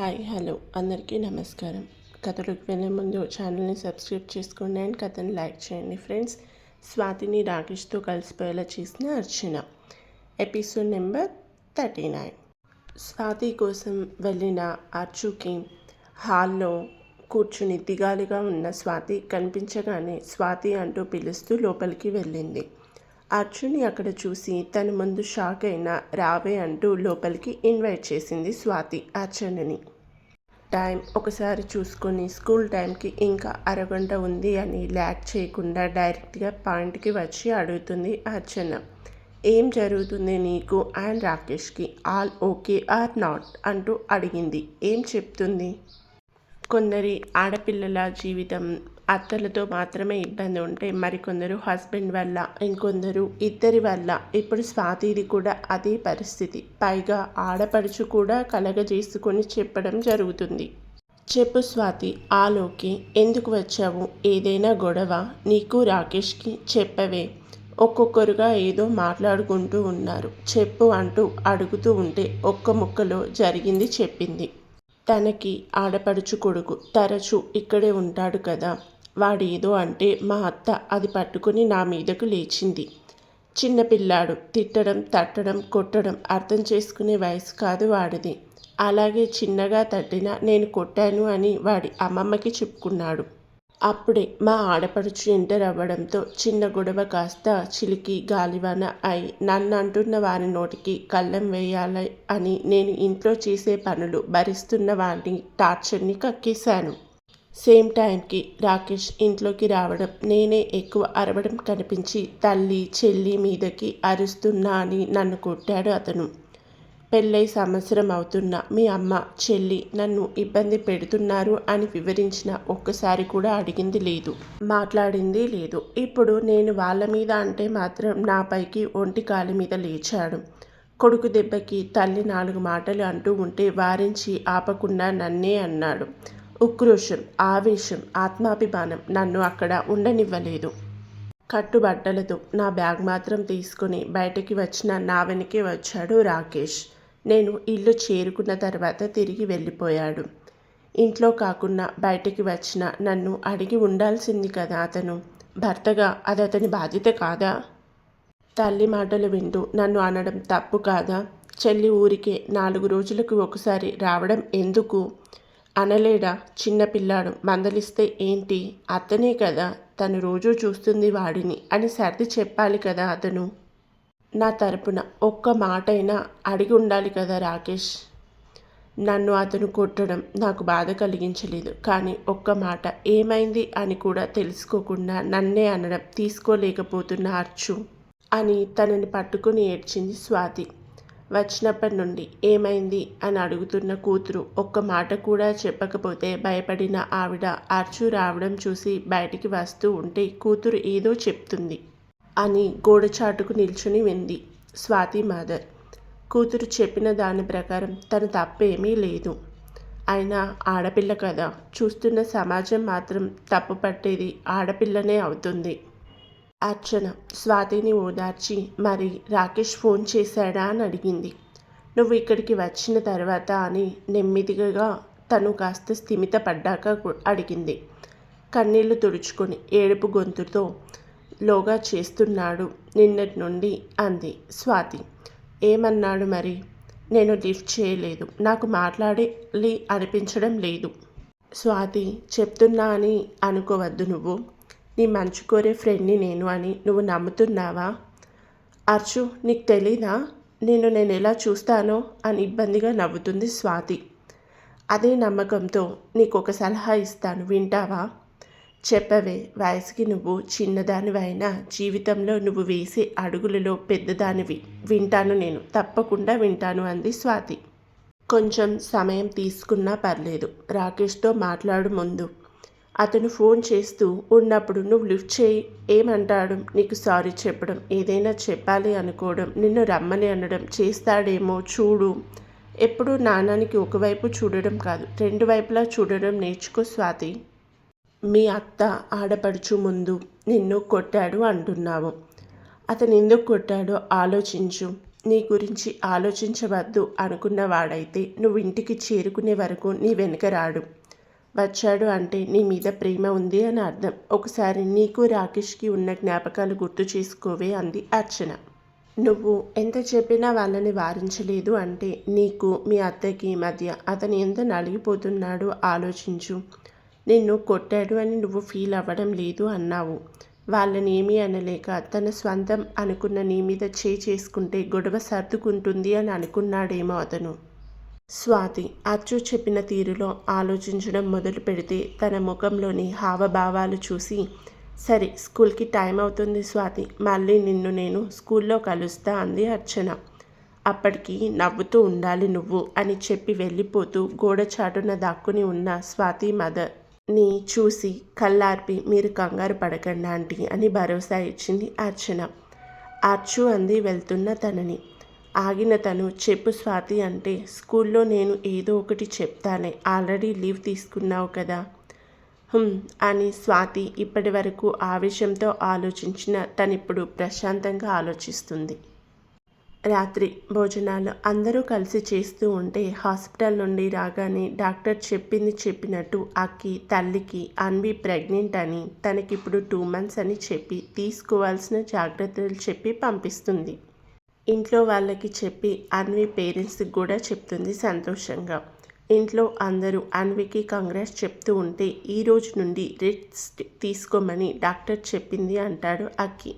Hi hello. అందరికీ నమస్కారం. కథలోకి వెళ్ళే ముందు ఛానల్ని సబ్స్క్రైబ్ చేసుకోండి అండ్ కథను లైక్ చేయండి ఫ్రెండ్స్. స్వాతిని రాకేష్తో కలిసిపోయేలా చేసిన Archana. Episode number thirty nine. Swathi కోసం వెళ్ళిన అర్చుకి హాల్లో కూర్చుని దిగాలుగా ఉన్న స్వాతి కనిపించగానే స్వాతి అంటూ పిలుస్తూ లోపలికి వెళ్ళింది. అర్జున్ని అక్కడ చూసి తన ముందు షాక్ అయిన రావే అంటూ లోపలికి ఇన్వైట్ చేసింది స్వాతి అర్జున్ని. టైం ఒకసారి చూసుకొని స్కూల్ టైంకి ఇంకా అరగంట ఉంది అని ల్యాక్ చేయకుండా డైరెక్ట్గా పాయింట్కి వచ్చి అడుగుతుంది అర్చన ఏం జరుగుతుంది నీకు అండ్ రాకేష్కి ఆల్ ఓకే ఆర్ నాట్? అంటూ అడిగింది. ఏం చెప్తుంది? కొందరి ఆడపిల్లల జీవితం అత్తలతో మాత్రమే ఇబ్బంది ఉంటే మరికొందరు హస్బెండ్ వల్ల ఇంకొందరు ఇద్దరి వల్ల. ఇప్పుడు స్వాతిది కూడా అదే పరిస్థితి. పైగా ఆడపడుచు కూడా కలగజేసుకొని చెప్పడం జరుగుతుంది. చెప్పు స్వాతి ఆలోకి ఎందుకు వచ్చావు? ఏదైనా గొడవ? నీకు రాకేష్కి చెప్పవే. ఒక్కొక్కరుగా ఏదో మాట్లాడుకుంటూ ఉన్నారు. చెప్పు అంటూ అడుగుతూ ఉంటే ఒక్క ముక్కలో జరిగింది చెప్పింది. తనకి ఆడపడుచు కొడుకు తరచూ ఇక్కడే ఉంటాడు కదా. వాడేదో అంటే మా అత్త అది పట్టుకుని నా మీదకు లేచింది. చిన్నపిల్లాడు తిట్టడం తట్టడం కొట్టడం అర్థం చేసుకునే వయసు కాదు వాడిది. అలాగే చిన్నగా తట్టినా నేను కొట్టాను అని వాడి అమ్మమ్మకి చెప్పుకున్నాడు. అప్పుడే మా ఆడపడుచు ఎంటర్ అవ్వడంతో చిన్న గొడవ కాస్త చిలికి గాలివాన అయి నన్ను అంటున్న వారి నోటికి కళ్ళం వేయాలి అని నేను ఇంట్లో చేసే పనులు భరిస్తున్న వారిని టార్చర్ని కక్కేశాను. సేమ్ టైంకి రాకేష్ ఇంట్లోకి రావడం నేనే ఎక్కువ అరవడం కనిపించి తల్లి చెల్లి మీదకి అరుస్తున్నా అని నన్ను కొట్టాడు అతను. పెళ్ళై సంవత్సరం అవుతున్న మీ అమ్మ చెల్లి నన్ను ఇబ్బంది పెడుతున్నారు అని వివరించిన ఒక్కసారి కూడా అడిగింది లేదు. మాట్లాడింది లేదు. ఇప్పుడు నేను వాళ్ళ మీద అంటే మాత్రం నాపైకి ఒంటి కాలి మీద లేచాడు. కొడుకు దెబ్బకి తల్లి నాలుగు మాటలు అంటూ ఉంటే వారించి ఆపకుండా నన్నే అన్నాడు. ఉక్రోషం ఆవేశం ఆత్మాభిమానం నన్ను అక్కడ ఉండనివ్వలేదు. కట్టుబట్టలతో నా బ్యాగ్ మాత్రం తీసుకుని బయటికి వచ్చిన నా వెనకే వచ్చాడు రాకేష్. నేను ఇల్లు చేరుకున్న తర్వాత తిరిగి వెళ్ళిపోయాడు. ఇంట్లో కాకుండా బయటికి వచ్చిన నన్ను అడిగి ఉండాల్సింది కదా అతను. భర్తగా అది అతని బాధ్యత కాదా? తల్లి మాటలు వింటూ నన్ను అనడం తప్పు కాదా? చెల్లి ఊరికే నాలుగు రోజులకు ఒకసారి రావడం ఎందుకు? అనలేడా? చిన్నపిల్లాడు మందలిస్తే ఏంటి? అతనే కదా. తను రోజూ చూస్తుంది వాడిని అని సర్ది చెప్పాలి కదా అతను. నా తరపున ఒక్క మాటైనా అడిగి ఉండాలి కదా రాకేష్. నన్ను అతను కొట్టడం నాకు బాధ కలిగించలేదు. కానీ ఒక్క మాట ఏమైంది అని కూడా తెలుసుకోకుండా నన్నే అనడం తీసుకోలేకపోతున్న అర్చు అని తనని పట్టుకుని ఏడ్చింది స్వాతి. వచ్చినప్పటి నుండి ఏమైంది అని అడుగుతున్న కూతురు ఒక్క మాట కూడా చెప్పకపోతే భయపడిన ఆవిడ అర్చు రావడం చూసి బయటికి వస్తూ ఉంటే కూతురు ఏదో చెప్తుంది అని గోడచాటుకు నిల్చుని వింది స్వాతి మాధర్ కూతురు చెప్పిన దాని ప్రకారం తన తప్పేమీ లేదు. అయినా ఆడపిల్ల కదా చూస్తున్న సమాజం మాత్రం తప్పు పట్టేది ఆడపిల్లనే అవుతుంది. అర్చన స్వాతిని ఓదార్చి మరి రాకేష్ ఫోన్ చేశాడా అని అడిగింది. నువ్వు ఇక్కడికి వచ్చిన తర్వాత అని నెమ్మదిగా తను కాస్త స్థిమిత పడ్డాక అడిగింది. కన్నీళ్ళు తుడుచుకొని ఏడుపు గొంతుతో లోగా చేస్తున్నాడు నిన్నటి నుండి అంది స్వాతి. ఏమన్నాడు మరి? నేను లిఫ్ట్ చేయలేదు. నాకు మాట్లాడాలి అనిపించడం లేదు స్వాతి చెప్తున్నా అని అనుకోవద్దు నువ్వు. నీ మంచు కోరే ఫ్రెండ్ని నేను అని నువ్వు నమ్ముతున్నావా? అర్జు నీకు తెలీదా? నేను నేను ఎలా చూస్తానో అని ఇబ్బందిగా నవ్వుతుంది స్వాతి. అదే నమ్మకంతో నీకు ఒక సలహా ఇస్తాను వింటావా? చెప్పవే వయసుకి నువ్వు చిన్నదానివైనా జీవితంలో నువ్వు వేసే అడుగులలో పెద్దదానివి. వింటాను నేను తప్పకుండా వింటాను అంది స్వాతి. కొంచెం సమయం తీసుకున్నా పర్లేదు రాకేష్తో మాట్లాడు ముందు. అతను ఫోన్ చేస్తూ ఉన్నప్పుడు నువ్వు లిఫ్ట్ చేయి. ఏమంటాడు? నీకు సారీ చెప్పడం ఏదైనా చెప్పాలి అనుకోవడం నిన్ను రమ్మని అనడం చేస్తాడేమో చూడు. ఎప్పుడూ నాణానికి ఒకవైపు చూడడం కాదు రెండు వైపులా చూడడం నేర్చుకో స్వాతి. మీ అత్త ఆడపడుచు ముందు నిన్ను కొట్టాడు అంటున్నావు. అతను ఎందుకు కొట్టాడో ఆలోచించు. నీ గురించి ఆలోచించవద్దు అనుకున్నవాడైతే నువ్వు ఇంటికి చేరుకునే వరకు నీ వెనుక రాడు. వచ్చాడు అంటే నీ మీద ప్రేమ ఉంది అని అర్థం. ఒకసారి నీకు రాకేష్కి ఉన్న జ్ఞాపకాలు గుర్తు చేసుకోవే అంది అర్చన. నువ్వు ఎంత చెప్పినా వాళ్ళని వారించలేదు అంటే నీకు మీ అత్తకి మధ్య అతను ఎంత నలిగిపోతున్నాడో ఆలోచించు. నిన్ను కొట్టాడు అని నువ్వు ఫీల్ అవ్వడం లేదు అన్నావు. వాళ్ళని ఏమీ అనలేక తన స్వంతం అనుకున్న నీ మీద చే చేసుకుంటే గొడవ సర్దుకుంటుంది అని అనుకున్నాడేమో అతను. స్వాతి అచ్చు చెప్పిన తీరులో ఆలోచించడం మొదలు పెడితే తన ముఖంలోని హావభావాలు చూసి సరే స్కూల్కి టైం అవుతుంది స్వాతి మళ్ళీ నిన్ను నేను స్కూల్లో కలుస్తా అంది అర్చన. అప్పటికి నవ్వుతూ ఉండాలి నువ్వు అని చెప్పి వెళ్ళిపోతూ గోడ చాటున దాక్కుని ఉన్న స్వాతి మదర్ని చూసి కళ్ళార్పి మీరు కంగారు పడకండి ఆంటీ అని భరోసా ఇచ్చింది అర్చన. అర్చు అంది వెళ్తున్న తనని. ఆగిన తను చెప్పు స్వాతి అంటే స్కూల్లో నేను ఏదో ఒకటి చెప్తానే ఆల్రెడీ లీవ్ తీసుకున్నావు కదా. అని స్వాతి ఇప్పటి వరకు ఆవేశంతో ఆలోచించిన తనిప్పుడు ప్రశాంతంగా ఆలోచిస్తుంది. రాత్రి భోజనాలు అందరూ కలిసి చేస్తూ ఉంటే హాస్పిటల్ నుండి రాగానే డాక్టర్ చెప్పింది చెప్పినట్టు అక్కి తల్లికి అన్వి ప్రెగ్నెంట్ అని తనకిప్పుడు టూ మంత్స్ అని చెప్పి తీసుకోవాల్సిన జాగ్రత్తలు చెప్పి పంపిస్తుంది. ఇంట్లో వాళ్ళకి చెప్పి అన్వి పేరెంట్స్కి కూడా చెప్తుంది సంతోషంగా. ఇంట్లో అందరూ అన్వికి కంగ్రాట్స్ చెప్తూ ఉంటే ఈ రోజు నుండి రెస్ట్ తీసుకోమని డాక్టర్ చెప్పింది అంటాడు అక్కి.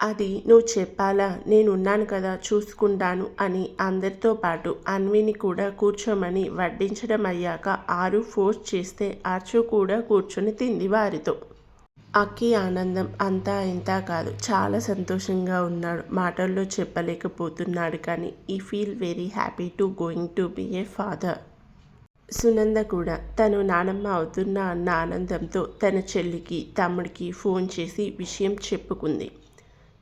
అది నువ్వు చెప్పాలా? నేనున్నాను కదా చూసుకుంటాను అని అందరితో పాటు అన్విని కూడా కూర్చోమని వడ్డించడం అయ్యాక ఆరు ఫోర్స్ చేస్తే ఆర్చు కూడా కూర్చొని తింది వారితో. అక్కి ఆనందం అంతా ఇంతా కాదు. చాలా సంతోషంగా ఉన్నాడు. మాటల్లో చెప్పలేకపోతున్నాడు కానీ ఈ feel very happy to going to be a father Sunanda కూడా తను నానమ్మ అవుతున్న అన్న ఆనందంతో తన చెల్లికి తమ్ముడికి ఫోన్ చేసి విషయం చెప్పుకుంది.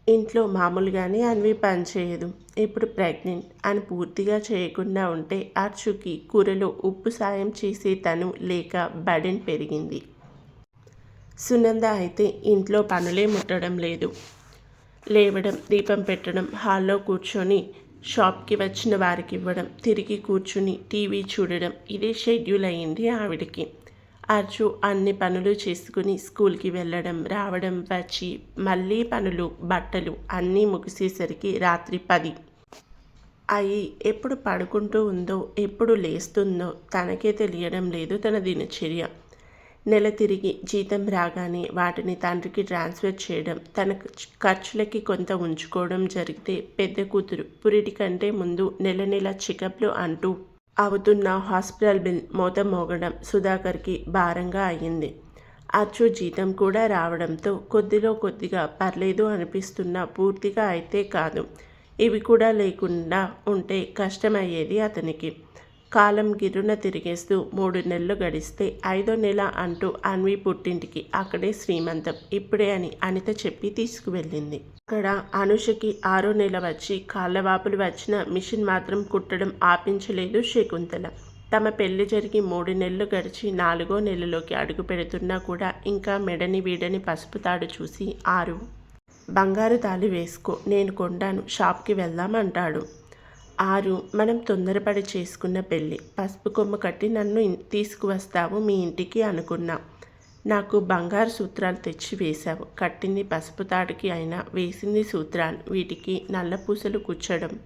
ఇంట్లో మామూలుగానే అన్వి పనిచేయదు ఇప్పుడు ప్రెగ్నెంట్ అని పూర్తిగా చేయకుండా ఉంటే అర్చుకి కూరలో ఉప్పు సాయం చేసే తను లేక బడెన్ పెరిగింది. సునంద అయితే ఇంట్లో పనులే ముట్టడం లేదు. లేవడం దీపం పెట్టడం హాల్లో కూర్చొని షాప్కి వచ్చిన వారికి ఇవ్వడం తిరిగి కూర్చుని టీవీ చూడడం ఇదే షెడ్యూల్ అయ్యింది ఆవిడకి. అర్జు అన్ని పనులు చేసుకుని స్కూల్కి వెళ్ళడం రావడం వచ్చి మళ్ళీ పనులు బట్టలు అన్నీ ముగిసేసరికి రాత్రి పది. అయి ఎప్పుడు పడుకుంటూ ఉందో ఎప్పుడు లేస్తుందో తనకే తెలియడం లేదు తన దినచర్య. నెల తిరిగి జీతం రాగానే వాటిని తండ్రికి ట్రాన్స్ఫర్ చేయడం తన ఖర్చులకి కొంత ఉంచుకోవడం జరిగితే పెద్ద కూతురు పురిటి కంటే ముందు నెల నెల చెకప్లు అంటూ అవుతున్న హాస్పిటల్ బిల్ మోత మోగడం సుధాకర్కి భారంగా అయ్యింది. అచ్చు జీతం కూడా రావడంతో కొద్దిలో కొద్దిగా పర్లేదు అనిపిస్తున్న పూర్తిగా అయితే కాదు. ఇవి కూడా లేకుండా ఉంటే కష్టమయ్యేది అతనికి. కాలం గిరున తిరిగేస్తూ మూడు నెలలు గడిస్తే ఐదో నెల అంటూ అన్వి పుట్టింటికి అక్కడే శ్రీమంతం. ఇప్పుడే అని అనిత చెప్పి తీసుకువెళ్ళింది. అక్కడ అనుషకి ఆరో నెల వచ్చి కాళ్ళవాపులు వచ్చిన మిషన్ మాత్రం కుట్టడం ఆపించలేదు శకుంతల. తమ పెళ్ళి జరిగి మూడు నెలలు గడిచి నాలుగో నెలలోకి అడుగు పెడుతున్నా కూడా ఇంకా మెడని వీడని పసుపు తాడు చూసి ఆరు. బంగారు తాళి వేసుకో నేను కొండాను షాప్కి వెళ్దామంటాడు ఆరు మనం తొందరపడి చేసుకున్న పెళ్ళి. పసుపు కొమ్మ కట్టి నన్ను తీసుకువస్తావు మీ ఇంటికి అనుకున్నా. నాకు బంగారు సూత్రాలు తెచ్చి వేశావు. కట్టింది పసుపు తాడికి అయినా వేసింది సూత్రాలు. వీటికి నల్ల పూసలు కూర్చడం.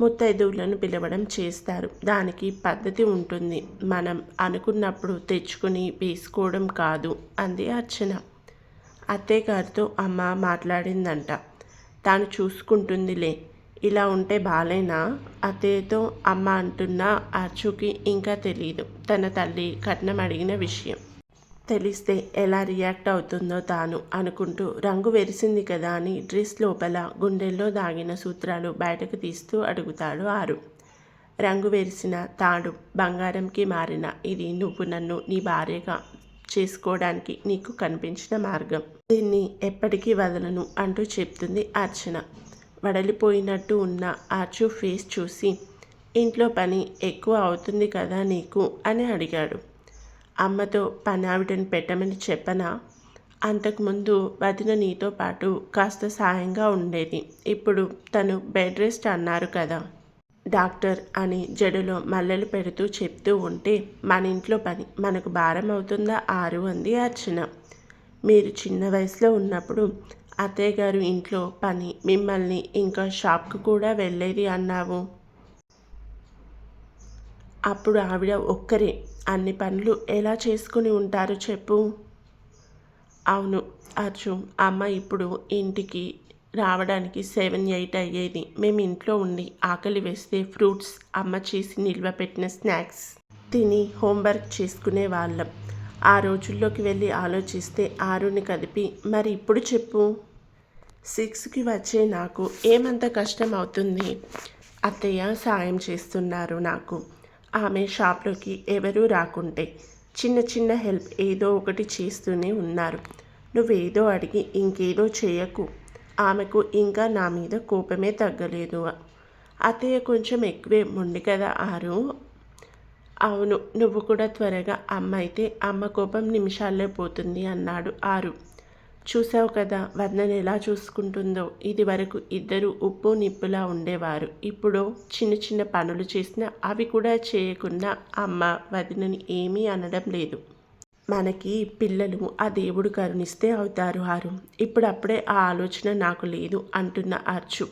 ముత్తైదువులను పిలవడం చేస్తారు. దానికి పద్ధతి ఉంటుంది. మనం అనుకున్నప్పుడు తెచ్చుకొని వేసుకోవడం కాదు అంది అర్చన. అత్తయ్య గారితో అమ్మ మాట్లాడిందంట. తాను చూసుకుంటుందిలే. ఇలా ఉంటే బాలేనా? అతేతో అమ్మ అంటున్న అర్చుకి ఇంకా తెలియదు తన తల్లి కట్నం అడిగిన విషయం. తెలిస్తే ఎలా రియాక్ట్ అవుతుందో తాను అనుకుంటూ రంగు వెరిసింది కదా అని డ్రెస్ లోపల గుండెల్లో దాగిన సూత్రాలు బయటకు తీస్తూ అడుగుతాడు ఆరు. రంగు వెరిసిన తాడు బంగారంకి మారిన. ఇది నువ్వు నన్ను నీ భార్యగా చేసుకోవడానికి నీకు కనిపించిన మార్గం. దీన్ని ఎప్పటికీ వదలను అంటూ చెప్తుంది అర్చన. వడలిపోయినట్టు ఉన్న ఆచు ఫేస్ చూసి ఇంట్లో పని ఎక్కువ అవుతుంది కదా నీకు? అని అడిగాడు. అమ్మతో పని ఆవిడని పెట్టమని చెప్పనా? అంతకుముందు వదిన నీతో పాటు కాస్త సాయంగా ఉండేది. ఇప్పుడు తను బెడ్ రెస్ట్ అన్నారు కదా. డాక్టర్ అని జడులో మల్లెలు పెడుతూ చెప్తూ ఉంటే మన ఇంట్లో పని మనకు భారం అవుతుందా? ఆరు అంది అర్చన. మీరు చిన్న వయసులో ఉన్నప్పుడు అత్తయ్య గారు ఇంట్లో పని. మిమ్మల్ని ఇంకా షాప్కు కూడా వెళ్ళేది అన్నావు. అప్పుడు ఆవిడ ఒక్కరే. అన్ని పనులు ఎలా చేసుకుని ఉంటారు చెప్పు. అవును అర్జున్ అమ్మ ఇప్పుడు ఇంటికి రావడానికి సెవెన్ ఎయిట్ అయ్యేది. మేము ఇంట్లో ఉండి ఆకలి వేస్తే ఫ్రూట్స్ అమ్మ చేసి నిల్వ పెట్టిన స్నాక్స్ తిని హోంవర్క్ చేసుకునే వాళ్ళం. ఆ రోజుల్లోకి వెళ్ళి ఆలోచిస్తే ఆరుని కదిపి మరి ఇప్పుడు చెప్పు. సిక్స్కి వచ్చే నాకు ఏమంత కష్టం అవుతుంది అత్తయ్య సాయం చేస్తున్నారు నాకు. ఆమె షాప్లోకి ఎవరూ రాకుంటే చిన్న చిన్న హెల్ప్ ఏదో ఒకటి చేస్తూనే ఉన్నారు. నువ్వేదో అడిగి ఇంకేదో చేయకు. ఆమెకు ఇంకా నా మీద కోపమే తగ్గలేదు. అత్తయ్య కొంచెం ఎక్కువే ఉండి కదా ఆరు? అవును నువ్వు కూడా త్వరగా అమ్మ అయితే అమ్మ కోపం నిమిషాల్లో పోతుంది అన్నాడు ఆరు. చూసావు కదా వర్ణన ఎలా చూసుకుంటుందో. ఇది వరకు ఇద్దరు ఉప్పు నిప్పులా ఉండేవారు. ఇప్పుడు చిన్న చిన్న పనులు చేసినా అవి కూడా చేయకుండా అమ్మ వదినని ఏమీ అనడం లేదు. మనకి పిల్లలు ఆ దేవుడు కరుణిస్తే అవుతారు ఆరు ఇప్పుడప్పుడే ఆ ఆలోచన నాకు లేదు అంటున్న అర్చు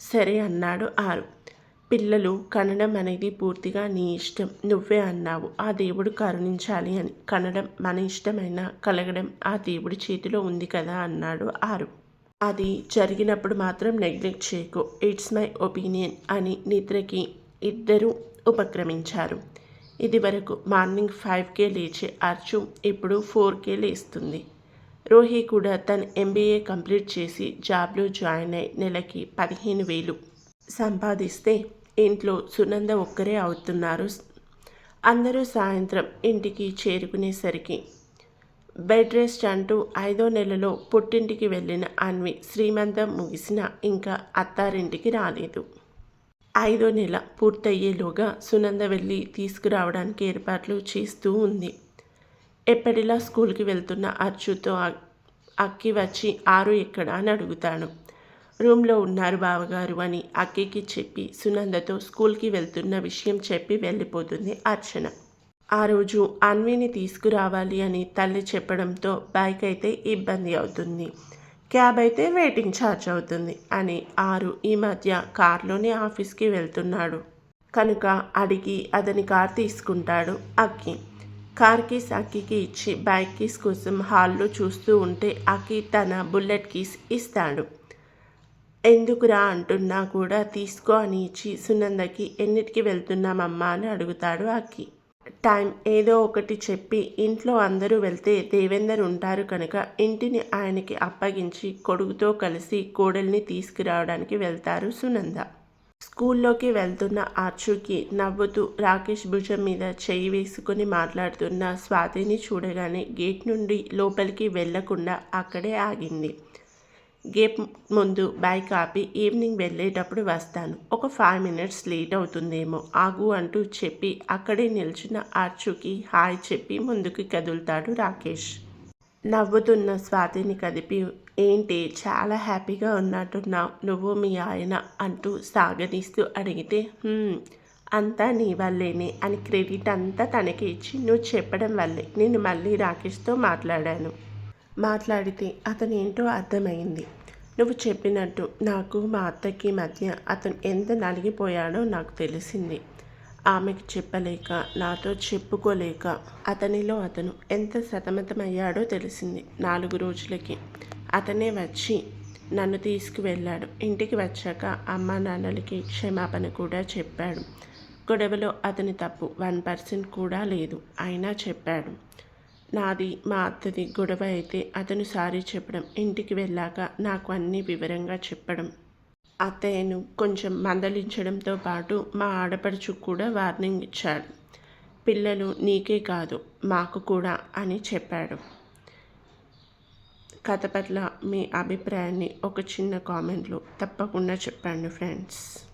సరే అన్నాడు ఆరు పిల్లలు కనడం అనేది పూర్తిగా నీ ఇష్టం. నువ్వే అన్నావు. ఆ దేవుడు కరుణించాలి అని. కనడం మన ఇష్టమైన కలగడం ఆ దేవుడి చేతిలో ఉంది కదా అన్నాడు ఆరు. అది జరిగినప్పుడు మాత్రం నెగ్లెక్ట్ చేయకు. ఇట్స్ మై ఒపీనియన్ అని నిద్రకి ఇద్దరూ ఉపక్రమించారు. ఇది వరకు మార్నింగ్ ఫైవ్కే లేచే అర్చు ఇప్పుడు ఫోర్కే లేస్తుంది. రోహి కూడా తన ఎంబీఏ కంప్లీట్ చేసి జాబ్లో జాయిన్ అయి నెలకి పదిహేను వేలు సంపాదిస్తే ఇంట్లో సునంద ఒక్కరే అవుతున్నారు. అందరూ సాయంత్రం ఇంటికి చేరుకునేసరికి బెడ్ రెస్ట్ అంటూ ఐదో నెలలో పుట్టింటికి వెళ్ళిన అన్వి శ్రీమంతం ముగిసిన ఇంకా అత్తారింటికి రాలేదు. ఐదో నెల పూర్తయ్యేలోగా సునంద వెళ్ళి తీసుకురావడానికి ఏర్పాట్లు చేస్తూ ఉంది. ఎప్పటిలా స్కూల్కి వెళ్తున్న అచ్చుతో అక్కి వచ్చి ఆరు ఎక్కడ అని అడుగుతాడు. రూమ్లో ఉన్నారు బావగారు అని అక్కకి చెప్పి సునందతో స్కూల్కి వెళ్తున్న విషయం చెప్పి వెళ్ళిపోతుంది అర్చన. ఆ రోజు అన్విని తీసుకురావాలి అని తల్లి చెప్పడంతో బైక్ అయితే ఇబ్బంది అవుతుంది. క్యాబ్ అయితే వెయిటింగ్ ఛార్జ్ అవుతుంది అని ఆరు ఈ మధ్య కార్లోనే ఆఫీస్కి వెళ్తున్నాడు. కనుక అడిగి అతని కార్ తీసుకుంటాడు అక్కి. కార్ కీస్ అక్కికి ఇచ్చి బైక్ కీస్ కోసం హాల్లో చూస్తూ ఉంటే అక్కి తన బుల్లెట్ కీస్ ఇస్తాడు. ఎందుకురా అంటున్నా కూడా తీసుకో అని ఇచ్చి సునందకి ఎన్నిటికి వెళ్తున్నామమ్మా అని అడుగుతాడు అక్కి. టైం ఏదో ఒకటి చెప్పి ఇంట్లో అందరూ వెళ్తే దేవేందర్ ఉంటారు కనుక ఇంటిని ఆయనకి అప్పగించి కొడుకుతో కలిసి కోడల్ని తీసుకురావడానికి వెళ్తారు సునంద. స్కూల్లోకి వెళ్తున్న ఆర్చుకి నవ్వుతూ రాకేష్ భుజం మీద చేయి వేసుకుని మాట్లాడుతున్న స్వాతిని చూడగానే గేట్ నుండి లోపలికి వెళ్ళకుండా అక్కడే ఆగింది. గేప్ ముందు బైక్ ఆపి ఈవినింగ్ వెళ్ళేటప్పుడు వస్తాను. ఒక ఫైవ్ మినిట్స్ లేట్ అవుతుందేమో ఆగు అంటూ చెప్పి అక్కడే నిల్చున్న ఆర్చుకి హాయ్ చెప్పి ముందుకు కదులుతాడు రాకేష్. నవ్వుతున్న స్వాతిని కదిపి ఏంటి చాలా హ్యాపీగా ఉన్నట్టున్నావు. నువ్వు మీ ఆయన అంటూ సాగదీస్తూ అడిగితే అంతా నీ వల్లేనే అని క్రెడిట్ అంతా తనకి ఇచ్చి నువ్వు చెప్పడం వల్లే. నేను మళ్ళీ రాకేష్తో మాట్లాడాను. మాట్లాడితే అతను ఏంటో అర్థమైంది. నువ్వు చెప్పినట్టు నాకు మా అత్తకి మధ్య అతను ఎంత నలిగిపోయాడో నాకు తెలిసింది. ఆమెకు చెప్పలేక నాతో చెప్పుకోలేక అతనిలో అతను ఎంత సతమతమయ్యాడో తెలిసింది నాలుగు రోజులకి. అతనే వచ్చి నన్ను తీసుకువెళ్ళాడు. ఇంటికి వచ్చాక అమ్మ నాన్నలకి క్షమాపణ కూడా చెప్పాడు. గొడవలో అతని తప్పు వన్ పర్సెంట్ కూడా లేదు. అయినా చెప్పాడు. నాది మా అత్తది గొడవ అయితే అతను సారీ చెప్పడం ఇంటికి వెళ్ళాక నాకు అన్నీ వివరంగా చెప్పడం. అత్తయ్యను కొంచెం మందలించడంతో పాటు మా ఆడపడుచు కూడా వార్నింగ్ ఇచ్చాడు. పిల్లలు నీకే కాదు మాకు కూడా అని చెప్పాడు. కథ పట్ల మీ అభిప్రాయాన్ని ఒక చిన్న కామెంట్లో తప్పకుండా చెప్పండి ఫ్రెండ్స్.